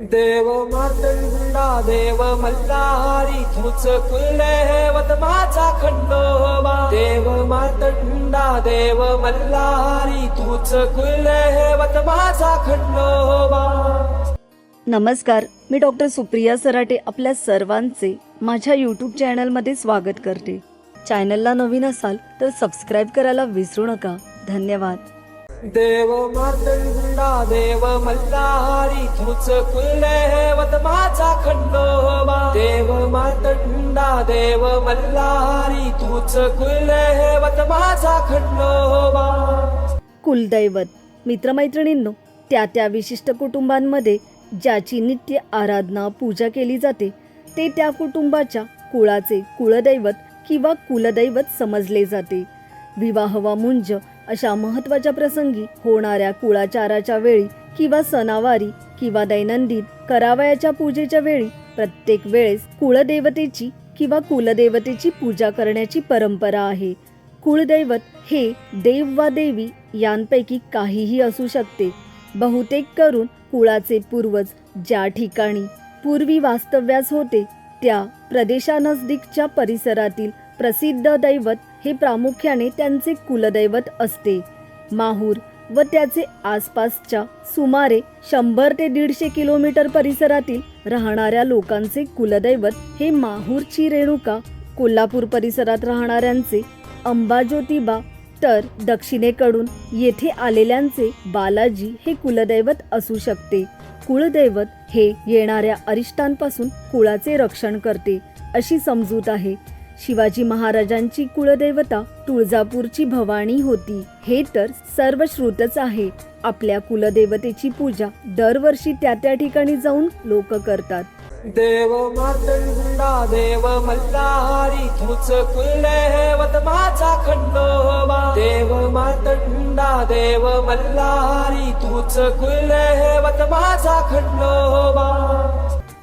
देव मातंडा देव मल्हारी तुझ कुलदैवत माझा खंडोबा. देव मातंडा देव मल्हारी तुझ कुलदैवत माझा खंडोबा. नमस्कार मी डॉक्टर सुप्रिया सराटे आपल्या सर्वांचे माझ्या यूट्यूब चॅनलमध्ये स्वागत करते. चॅनलला नवीन असाल तर सबस्क्राईब करायला विसरू नका. धन्यवाद. देव मातंडा देव मल्हारी तुझ कुलदैवत माझा खंडोबा. देव मातंडा देव मल्हारी तुझ कुलदैवत माझा खंडोबा. कुलदैवत मित्रमैत्रिणींनो त्या त्या विशिष्ट कुटुंबांमध्ये ज्याची नित्य आराधना पूजा केली जाते ते त्या कुटुंबाच्या कुळाचे कुलदैवत किंवा कुलदैवत समजले जाते. विवाह वा मुंज अशा महत्त्वाच्या प्रसंगी होणाऱ्या कुळाचाराच्या वेळी किंवा सणावारी किंवा दैनंदिन करावयाच्या पूजेच्या वेळी प्रत्येक वेळेस कुळदेवतेची किंवा कुलदेवतेची पूजा करण्याची परंपरा आहे. कुळदैवत हे देव वा देवी यांपैकी काहीही असू शकते. बहुतेक करून कुळाचे पूर्वज ज्या ठिकाणी पूर्वी वास्तव्यास होते त्या प्रदेशानजदीकच्या परिसरातील प्रसिद्ध दैवत हे प्रामुख्याने त्यांचे कुलदैवत असते. माहूर व त्याचे आसपासच्या सुमारे शंभर ते दीडशे किलोमीटर परिसरातील राहणाऱ्या लोकांचे कुलदैवत हे माहूरची रेणुका कोल्हापूर परिसरात राहणाऱ्यांचे अंबाज्योतिबा तर दक्षिणेकडून येथे आलेल्यांचे बालाजी हे कुलदैवत असू शकते. कुळदैवत हे येणाऱ्या अरिष्टांपासून कुळाचे रक्षण करते अशी समजूत आहे. शिवाजी महाराजांची कुलदैवता तुळजापूरची भवानी होती. हे तर सर्वश्रुतच आहे. आपल्या कुलदेवतेची पूजा दरवर्षी त्या त्या ठिकाणी जाऊन लोक करतात. देव मातंडा देव मल्लारी तुझ कुलदैवत माझा खंडोबा. देव मातंडा देव मल्लारी तुझ कुलदैवत माझा खंडोबा.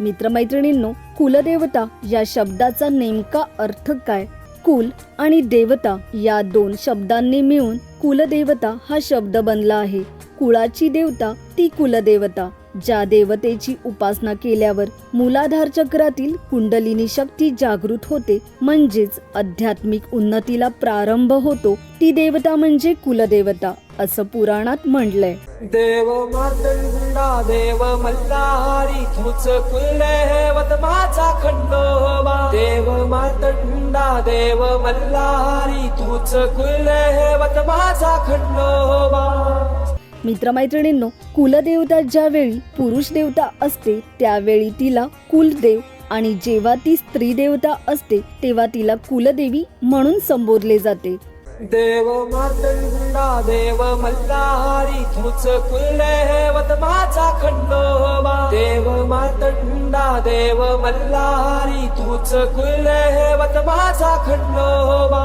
मित्रमैत्रिणींनो कुलदेवता या शब्दाचा नेमका अर्थ काय? कुल आणि देवता या दोन शब्दांनी मिळून कुलदेवता हा शब्द बनला आहे. कुळाची देवता ती कुलदेवता ज्या देवतेची उपासना केल्यावर मूलाधार चक्रातील कुंडलिनी शक्ती जागृत होते म्हणजेच आध्यात्मिक उन्नतीला प्रारंभ होतो. ती देवता म्हणजे कुलदेवता. असं पुराणात म्हणलंय देव मातंडा देव मल्हारी तुझ कुलदैवत माझा खंडोबा. देव मातंडा देव मल्हारी तुझ कुलदैवत माझा खंडोबा. मित्रमैत्रिणींनो कुलदेवता ज्यावेळी पुरुष देवता असते त्यावेळी तिला कुलदेव आणि जेव्हा ती स्त्री देवता असते तेव्हा तिला कुलदेवी म्हणून संबोधले जाते. देव मातंडा देव मल्हारी तुझ कुलदैवत माझा खंडोबा. देव मातंडा देव मल्हारी तुझ कुलदैवत माझा खंडोबा.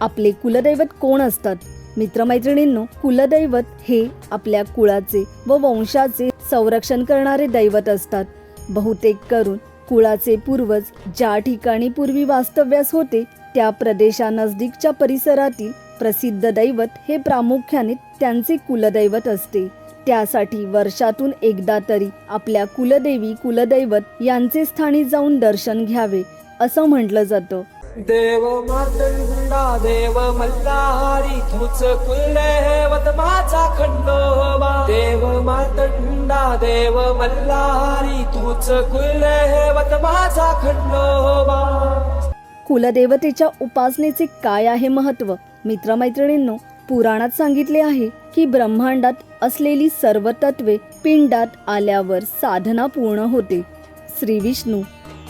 आपले कुलदैवत कोण असतात? मित्रमैत्रिणींनो कुलदैवत हे आपल्या कुळाचे व वंशाचे संरक्षण करणारे दैवत असतात. बहुतेक करून कुळाचे पूर्वज ज्या ठिकाणी पूर्वी वास्तव्यास होते त्या प्रदेशानजदीकच्या परिसरातील प्रसिद्ध दैवत हे प्रामुख्याने त्यांचे कुलदैवत असते. त्यासाठी वर्षातून एकदा तरी आपल्या कुलदेवी कुलदैवत यांचे स्थानी जाऊन दर्शन घ्यावे असं म्हटलं जातं. देव मातंडा देव मल्हारी तुच कुलदैवत माझा खंडोबा. देव मातंडा देव मल्हारी तुच कुलदैवत माझा खंडोबा. कुलदेवतेच्या उपासनेचे काय आहे महत्त्व मित्रमैत्रिणींनो पुराणात सांगितले आहे की ब्रह्मांडात असलेली सर्व तत्वे पिंडात आल्यावर साधना पूर्ण होते. श्री विष्णू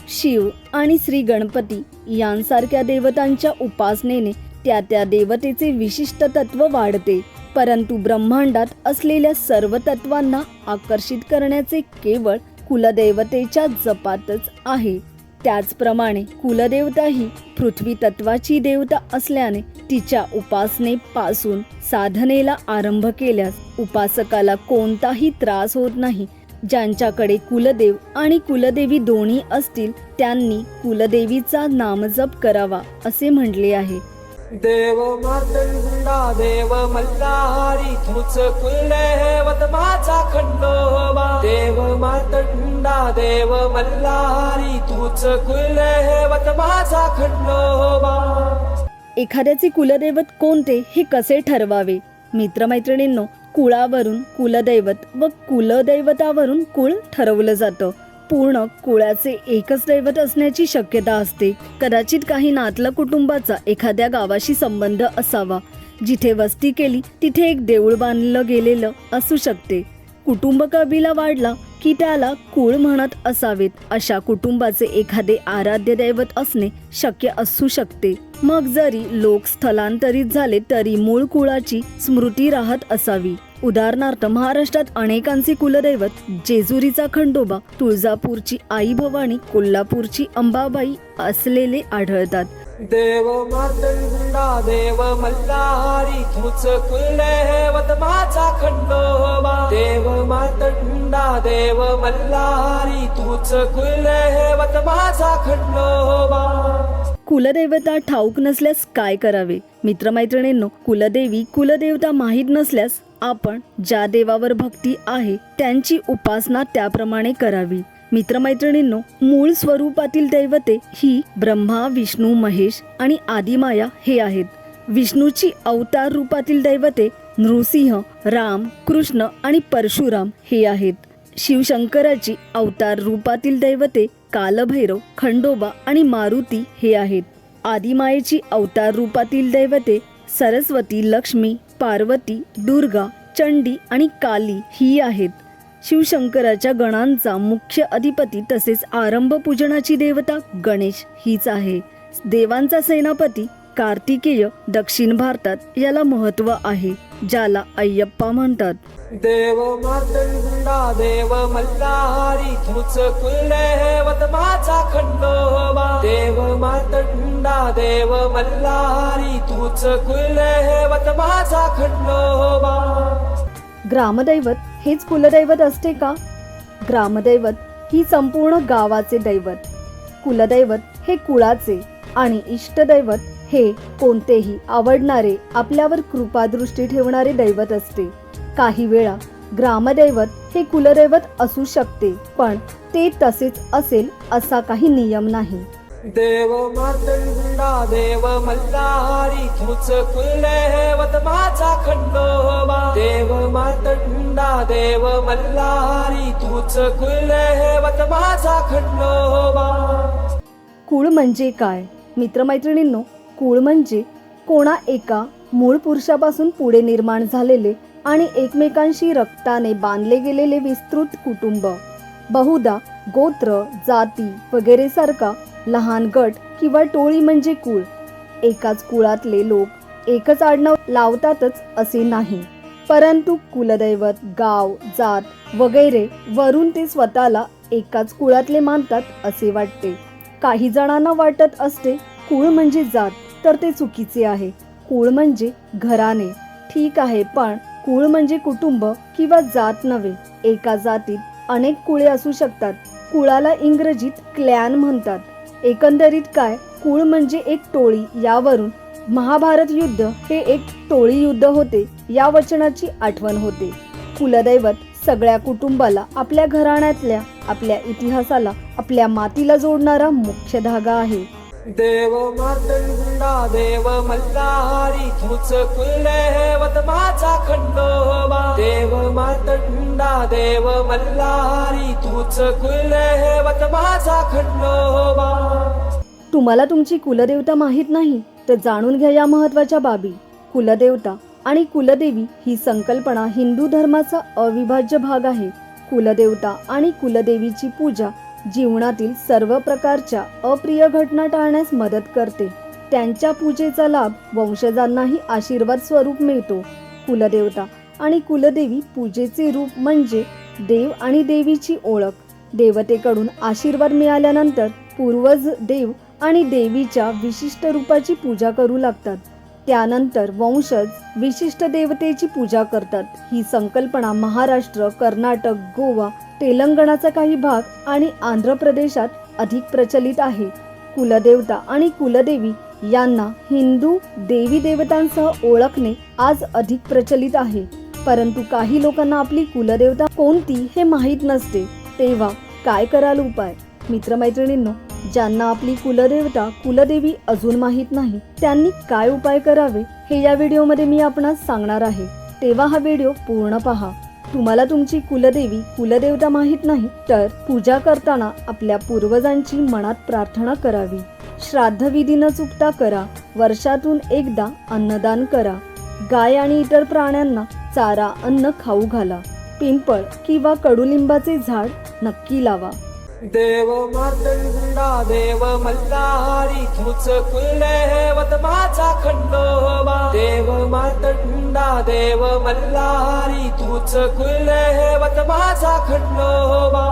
शिव आणि श्री गणपती यांसारख्या देवतांच्या उपासनेने त्या त्या देवतेचे विशिष्ट तत्व वाढते. परंतु ब्रह्मांडात असलेल्या सर्व तत्वांना आकर्षित करण्याचे केवळ कुलदेवतेच्या जपातच आहे. त्याचप्रमाणे कुलदेवता ही पृथ्वी तत्वाची देवता असल्याने तिच्या उपासनेपासून साधनेला आरंभ केल्यास उपासकाला कोणताही त्रास होत नाही. ज्यांच्याकडे कुलदेव आणि कुलदेवी दोन्ही असतील त्यांनी कुलदेवीचा नामजप करावा असे म्हटले आहे. देव मल्हारी कुलदैवत माझा खंडोबा. देव मातंडा देव मल्हारी तुझ कुलदैवत माझा खंडोबा. एखाद्याचे कुलदैवत कोणते हे कसे ठरवावे? मित्रमैत्रिणींनो कुळावरून कुलदैवत व कुलदैवतावरून कुळ ठरवलं जातं. पूर्ण कुळाचे एकच दैवत असण्याची शक्यता असते. कदाचित काही नातलं कुटुंबाचा एखाद्या गावाशी संबंध असावा. जिथे वस्ती केली तिथे एक देऊळ बांधलं गेलेलं असू शकते. कुटुंब कबीला वाढला की त्याला कुळ म्हणत असावेत. अशा कुटुंबाचे एखादे आराध्य दैवत असणे शक्य असू शकते. मग जरी लोक स्थलांतरित झाले तरी मूळ कुळाची स्मृती राहत असावी. उदाहरणार्थ महाराष्ट्रात अनेकांचे कुलदैवत जेजुरीचा खंडोबा तुळजापूरची आई भवानी कोल्हापूरची अंबाबाई असलेले आढळतात. देव मातंडा देव मल्हारी तूच कुलदैवत माझा खंडोबा. देव मातंडा देव मल्हारी तूच कुलदैवत माझा खंडोबा. कुलदेवता ठाऊक नसल्यास काय करावे? मित्रमैत्रिणींनो कुलदेवी कुलदेवता माहीत नसल्यास आपण ज्या देवावर भक्ती आहे त्यांची उपासना त्याप्रमाणे करावी. मित्रमैत्रिणींनो मूळ स्वरूपातील दैवते ही ब्रह्मा विष्णू महेश आणि आदिमाया हे आहेत. विष्णूची अवतार रूपातील दैवते नृसिंह राम कृष्ण आणि परशुराम हे आहेत. शिवशंकराची अवतार रूपातील दैवते कालभैरव खंडोबा आणि मारुती हे आहेत. आदिमायेची अवतार रूपातील दैवते सरस्वती लक्ष्मी पार्वती दुर्गा चंडी आणि काली ही आहेत. शिवशंकराच्या गणांचा मुख्य अधिपती तसेच आरंभ पूजनाची देवता गणेश हीच आहे. देवांचा सेनापती कार्तिकेय दक्षिण भारतात याला महत्त्व आहे ज्याला अय्यप्पा म्हणतात. देव मातंडा देव मल्हारी तुझ कुलदैवत माझा खंडोबा. देव मातंडा देव मल्हारी तुझ कुलदैवत माझा खंडोबा. ग्रामदैवत हेच कुलदैवत असते का? ग्रामदैवत ही संपूर्ण गावाचे दैवत. कुलदैवत हे कुळाचे आणि इष्टदैवत हे कोणतेही आवडणारे आपल्यावर कृपादृष्टी ठेवणारे दैवत असते. काही वेळा ग्रामदैवत हे कुलदैवत असू शकते पण ते तसेच असेल असा काही नियम नाही. देव मातंडा देव मल्हारी तुझ कुलदैवत माझा खंडोबा. देव मातंडा देव मल्हारी तुझ कुलदैवत माझा खंडोबा. कुळ म्हणजे काय? मित्रमैत्रिणींनो कुळ म्हणजे कोणा एका मूळ पुरुषापासून पुढे निर्माण झालेले आणि एकमेकांशी रक्ताने बांधले गेलेले विस्तृत कुटुंब. बहुधा गोत्र जाती वगैरे सारखा लहान गट किंवा टोळी म्हणजे कुळ. एकाच कुळातले लोक एकच आडनाव लावतातच असे नाही. परंतु कुलदैवत गाव जात वगैरे वरून ते स्वतःला एकाच कुळातले मानतात असे वाटते. काही जणांना वाटत असते कुळ म्हणजे जात तर ते चुकीचे आहे. कुळ म्हणजे घराने ठीक आहे पण कुळ म्हणजे कुटुंब किंवा जात नव्हे. एका जातीत अनेक कुळे असू शकतात. कुळाला इंग्रजीत क्लॅन म्हणतात. एकंदरीत काय? कुळ म्हणजे एक टोळी. यावरून महाभारत युद्ध हे एक टोळी युद्ध होते. या वचनाची आठवण होते. कुलदैवत सगळ्या कुटुंबाला आपल्या घराण्यातल्या आपल्या इतिहासाला आपल्या मातीला जोडणारा मुख्य धागा आहे. देव मातंडा देव मल्हारी तुझ कुलदैवत माझा खंडोबा. देव मातंडा देव मल्हारी तुझ कुलदैवत माझा खंडोबा. तुम्हाला तुमची कुलदेवता माहीत नाही तर जाणून घ्या या महत्त्वाच्या बाबी. कुलदेवता आणि कुलदेवी ही संकल्पना हिंदू धर्माचा अविभाज्य भाग आहे. कुलदेवता आणि कुलदेवीची पूजा जीवनातील सर्व प्रकारच्या अप्रिय घटना टाळण्यास मदत करते. त्यांच्या पूजेचा लाभ वंशजांनाही आशीर्वाद स्वरूप मिळतो. कुलदेवता आणि कुलदेवी पूजेचे रूप म्हणजे देव आणि देवीची ओळख. देवतेकडून आशीर्वाद मिळाल्यानंतर पूर्वज देव आणि देवीच्या विशिष्ट रूपाची पूजा करू लागतात. त्यानंतर वंशज विशिष्ट देवतेची पूजा करतात. ही संकल्पना महाराष्ट्र कर्नाटक गोवा तेलंगणाचा काही भाग आणि आंध्र प्रदेशात अधिक प्रचलित आहे. कुलदेवता आणि कुलदेवी यांना हिंदू देवी देवतांसह ओळखणे आज अधिक प्रचलित आहे. परंतु काही लोकांना आपली कुलदेवता कोणती हे माहीत नसते. तेव्हा काय कराल उपाय? मित्रमैत्रिणींनो ज्यांना आपली कुलदेवता कुलदेवी अजून माहीत नाही त्यांनी काय उपाय करावे हे या व्हिडिओमध्ये मी आपणास सांगणार आहे. तेव्हा हा व्हिडिओ पूर्ण पहा. तुम्हाला तुमची कुलदेवी कुलदेवता माहीत नाही तर पूजा करताना आपल्या पूर्वजांची मनात प्रार्थना करावी. श्राद्धविधी न चुकता करा वर्षातून एकदा अन्नदान करा. गाय आणि इतर प्राण्यांना चारा अन्न खाऊ घाला. पिंपळ किंवा कडुलिंबाचे झाड नक्की लावा. देव मातंडा देव मल्हारी तूच कुलदैवत माझा खंडोबा. देव मातंडा देव मल्हारी तूच कुलदैवत माझा खंडोबा.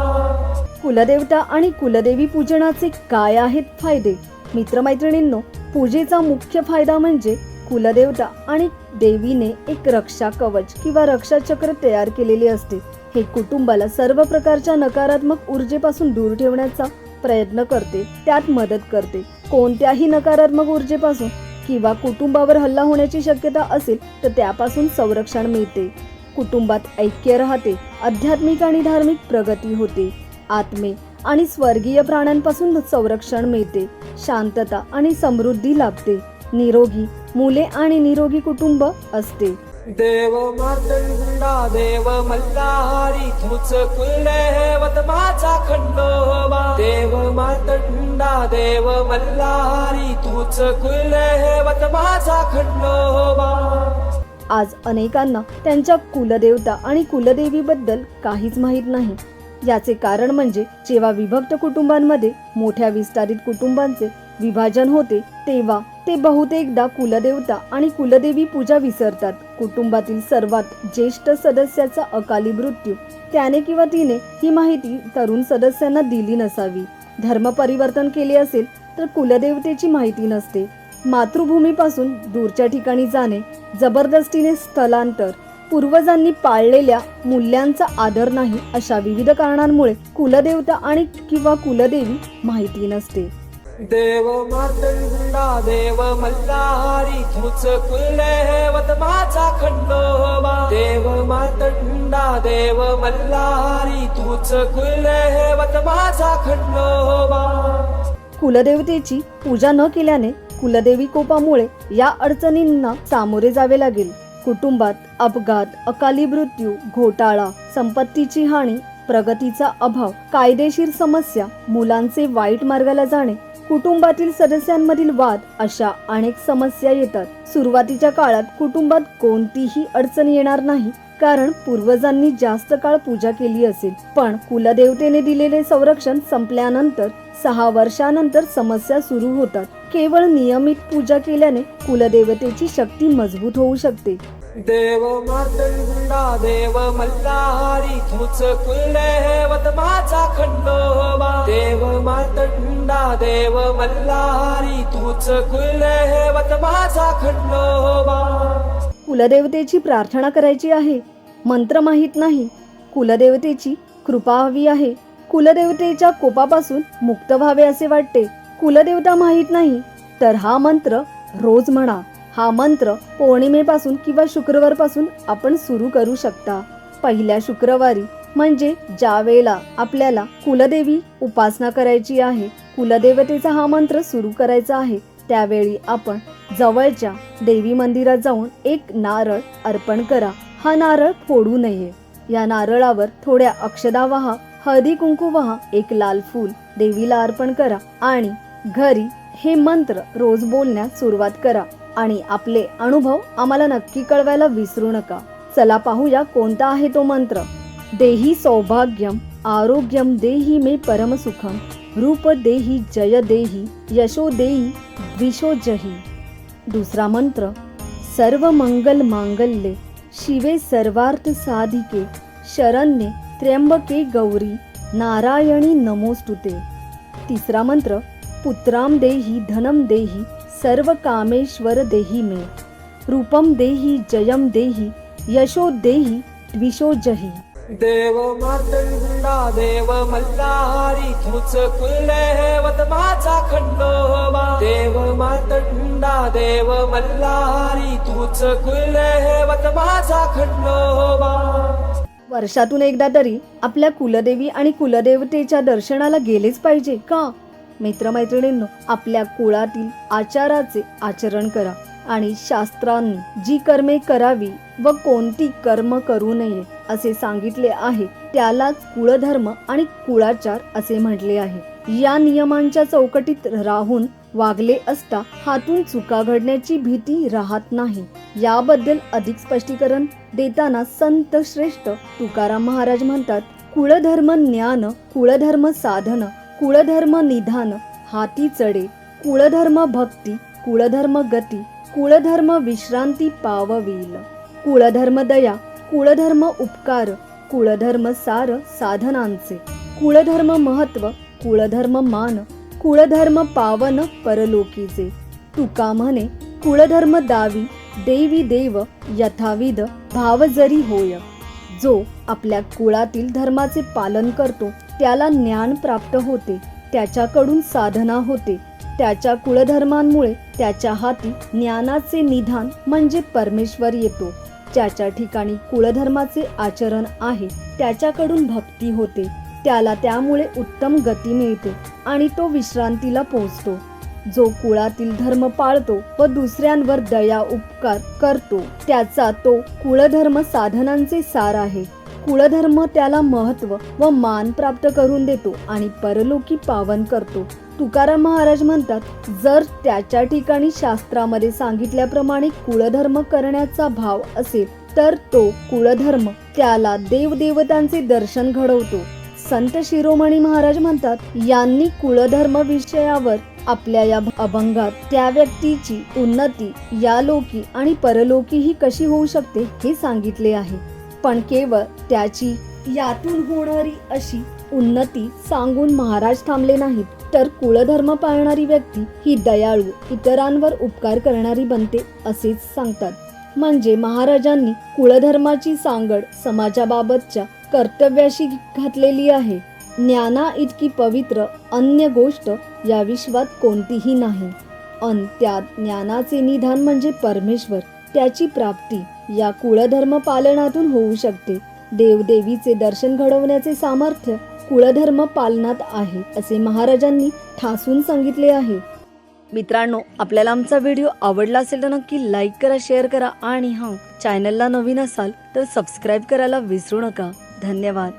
कुलदेवता आणि कुलदेवी पूजनाचे काय आहेत फायदे? मित्रमैत्रिणींनो पूजेचा मुख्य फायदा म्हणजे कुलदेवता आणि देवीने एक रक्षा कवच किंवा रक्षा चक्र तयार केलेले असते. हे कुटुंबाला सर्व प्रकारच्या नकारात्मक ऊर्जेपासून दूर ठेवण्याचा प्रयत्न करते. त्यात मदत करते. कोणत्याही नकारात्मक ऊर्जेपासून किंवा कुटुंबावर हल्ला होण्याची शक्यता असेल तर त्यापासून संरक्षण मिळते. कुटुंबात ऐक्य राहते. आध्यात्मिक आणि धार्मिक प्रगती होते. आत्मे आणि स्वर्गीय प्राण्यांपासून संरक्षण मिळते. शांतता आणि समृद्धी लाभते. निरोगी मुले आणि निरोगी कुटुंब असते. देव कृष्णा देव मल्लाहारी तुझ कुलदैवत माझा खंडोबा. देव मातंडा देव मल्लाहारी तुझ कुलदैवत माझा खंडोबा. आज अनेकांना त्यांच्या कुलदेवता आणि कुलदेवीबद्दल काहीच माहीत नाही. याचे कारण म्हणजे जेव्हा विभक्त कुटुंबांमध्ये मोठ्या विस्तारित कुटुंबांचे विभाजन होते तेव्हा ते बहुतेकदा कुलदेवता आणि कुलदेवी पूजा विसरतात. कुटुंबातील सर्वात ज्येष्ठ सदस्याचा अकाली मृत्यू. त्याने किंवा तिने ही माहिती तरुण सदस्यांना दिली नसावी. धर्म परिवर्तन केले असेल तर कुलदेवतेची माहिती नसते. मातृभूमीपासून दूरच्या ठिकाणी जाणे जबरदस्तीने स्थलांतर पूर्वजांनी पाळलेल्या मूल्यांचा आदर नाही अशा विविध कारणांमुळे कुलदेवता आणि किंवा कुलदेवी माहिती नसते. देव मातंडा देव मल्हारी तुझ कुलदैवत माझा खंडोबा. देव मातंडा देव मल्हारी तुझ कुलदैवत माझा खंडोबा. कुलदेवतेची पूजा न केल्याने कुलदेवी कोपामुळे या अडचणींना सामोरे जावे लागेल. कुटुंबात अपघात अकाली मृत्यू घोटाळा संपत्तीची हानी प्रगतीचा अभाव कायदेशीर समस्या मुलांचे वाईट मार्गाला जाणे कुटुंबातील सदस्यांमधील वाद अशा अनेक समस्या येतात. सुरुवातीच्या काळात कुटुंबात कोणतीही अडचण येणार नाही कारण पूर्वजांनी जास्त काळ पूजा केली असेल. पण कुलदेवतेने दिलेले संरक्षण संपल्यानंतर सहा वर्षानंतर समस्या सुरू होतात. केवळ नियमित पूजा केल्याने कुलदेवतेची शक्ती मजबूत होऊ शकते. देव मुंडा देव मल्हारी तूच कुलदैवत माझा खंडोबा. देव मातंडा देव मल्हारी तूच कुलदैवत माझा खंडोबा. कुलदेवतेची प्रार्थना करायची आहे मंत्र माहीत नाही. कुलदेवतेची कृपा हवी आहे. कुलदेवतेच्या कोपापासून मुक्त व्हावे असे वाटते. कुलदेवता माहीत नाही तर हा मंत्र रोज म्हणा. हा मंत्र पौर्णिमेपासून किंवा शुक्रवारपासून आपण सुरू करू शकता. पहिल्या शुक्रवारी म्हणजे ज्या वेळेला आपल्याला कुलदेवी उपासना करायची आहे कुलदेवतेचा हा मंत्र सुरू करायचा आहे त्यावेळी आपण जवळच्या देवी मंदिरात जाऊन एक नारळ अर्पण करा. हा नारळ फोडू नये. या नारळावर थोड्या अक्षदा वहा हळदी कुंकू वहा एक लाल फूल देवीला अर्पण करा आणि घरी हे मंत्र रोज बोलण्यास सुरुवात करा. आणि आपले अनुभव आम्हाला नक्की कळवायला विसरू नका. चला पाहूया कोणता आहे तो मंत्र. देही सौभाग्यम आरोग्यम देही मे परमसुखम रूप देही जय देही यशो देही द्विशो जही. दुसरा मंत्र सर्व मंगल मांगल्ये शिवे सर्वार्थ साधिके शरण्ये त्र्यंबके गौरी नारायणी नमोस्तुते. तिसरा मंत्र पुत्राम देही धनम देही सर्व कामेश्वर देही मे। रूपम देही जयम देही यशो देही द्विशो जही। देव मार्तंडा देव मल्हारी तुझ कुलदैवत माझा खंडोबा देव मार्तंडा देव मल्हारी तुझ कुलदैवत माझा खंडोबा वर्षातून एकदा तरी आपल्या कुलदेवी आणि कुलदेवतेच्या दर्शनाला गेलेच पाहिजे का? मित्रमैत्रिणींनो आपल्या कुळातील आचाराचे आचरण करा आणि शास्त्रांनी जी कर्मे करावी व कोणती कर्म करू नये असे सांगितले आहे त्यालाच कुळधर्म आणि कुळाचार असे म्हटले आहे. या नियमांच्या चौकटीत राहून वागले असता हातून चुका घडण्याची भीती राहत नाही. याबद्दल अधिक स्पष्टीकरण देताना संत श्रेष्ठ तुकाराम महाराज म्हणतात कुळधर्म ज्ञान कुळधर्म साधन कुळधर्म निधान हाती चढे कुळधर्म भक्ती कुळधर्म गती कुळधर्म विश्रांती पाववील. कुळधर्म दया कुळधर्म उपकार कुळधर्म सार साधनांचे. कुळधर्म महत्त्व कुळधर्म मान कुळधर्म पावन परलोकीचे. तुका म्हणे कुळधर्म दावी देवी देव यथाविध भाव जरी होय. जो आपल्या कुळातील धर्माचे पालन करतो त्याला ज्ञान प्राप्त होते त्याच्याकडून साधना होते. त्याच्या कुळधर्मांमुळे त्याच्या हाती ज्ञानाचे निधान म्हणजे परमेश्वर येतो. ज्याच्या ठिकाणी कुळधर्माचे आचरण आहे त्याच्याकडून भक्ती होते. त्याला त्यामुळे उत्तम गती मिळते आणि तो विश्रांतीला पोहोचतो. जो कुळातील धर्म पाळतो व दुसऱ्यांवर दया उपकार करतो त्याचा तो कुळधर्म साधनांचे सार आहे. कुळधर्म त्याला महत्त्व व मान प्राप्त करून देतो आणि परलोकी पावन करतो. तुकाराम महाराज म्हणतात जर त्याच्या ठिकाणी शास्त्रामध्ये सांगितल्याप्रमाणे कुळधर्म करण्याचा भाव असेल तर तो कुळधर्म त्याला देवदेवतांचे दर्शन घडवतो. संत शिरोमणी महाराज म्हणतात यांनी कुळधर्म विषयावर आपल्या या अभंगात त्या व्यक्तीची उन्नती या लोकी आणि परलोकी ही कशी होऊ शकते हे सांगितले आहे. पण केवळ त्याची यातून होणारी अशी उन्नती सांगून महाराज थांबले नाहीत. तर कुळधर्म पाळणारी व्यक्ती ही दयाळू इतरांवर उपकार करणारी बनते असेच सांगतात. म्हणजे महाराजांनी कुळधर्माची सांगड समाजाबाबतच्या कर्तव्याशी घातलेली आहे. ज्ञाना इतकी पवित्र अन्य गोष्ट या विश्वात कोणतीही नाही. अन त्यात ज्ञानाचे निधान म्हणजे परमेश्वर त्याची प्राप्ती. या कुळधर्म पालनातून होऊ शकते. देवदेवीचे दर्शन घडवण्याचे सामर्थ्य कुळधर्म पालनात आहे असे महाराजांनी ठासून सांगितले आहे. मित्रांनो आपल्याला आमचा व्हिडिओ आवडला असेल तर नक्की लाईक करा शेअर करा आणि हां चॅनलला नवीन असाल तर सबस्क्राईब करायला विसरू नका. धन्यवाद.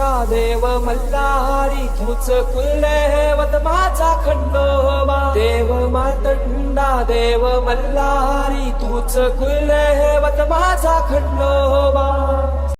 देव देव मल्लारी तूच कुलदैवत माझा खंडोबा. देव मातंडा देव मल्लारी तूच कुलदैवत माझा खंडोबा.